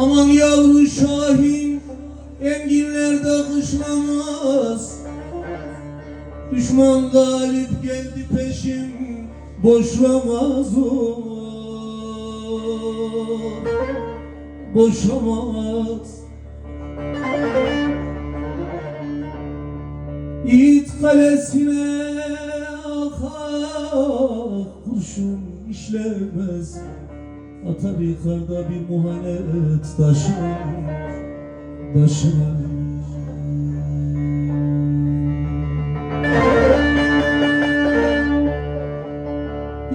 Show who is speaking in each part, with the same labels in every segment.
Speaker 1: Aman yavru Şahin enginlerde kışlamaz Düşman galip geldi peşim boşlamaz o. Boşlamaz Yiğit kalesine akar kurşun işlemez. Atar yukarıda bir muhanet taşına Taşına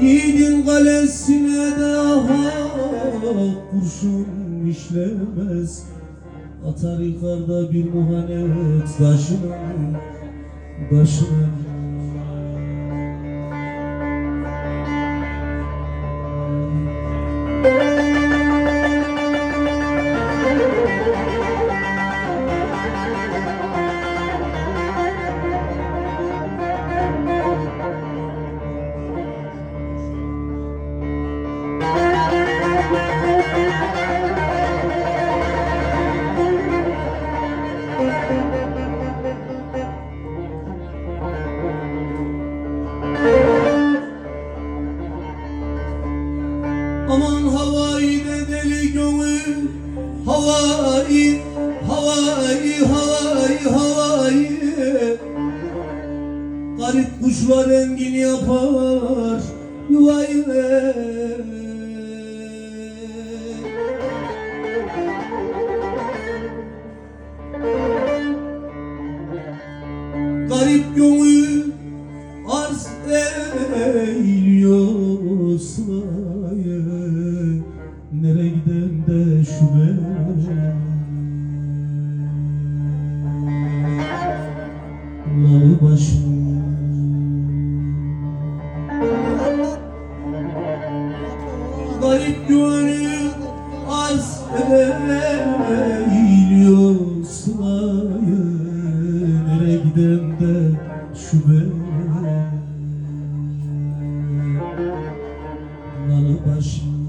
Speaker 1: Yiğidin kalesine de ah ah kurşun işlemez. Atar yukarıda bir muhanet taşına Taşına Aman havayı ne deli gönül Havayı, havayı, havayı, havayı Garip kuşlar engin yapar yuvayı Garip gönül arz eğiliyor sıraya Nereye giden de şu Ları başım? Garip gönül arz eğiliyor başına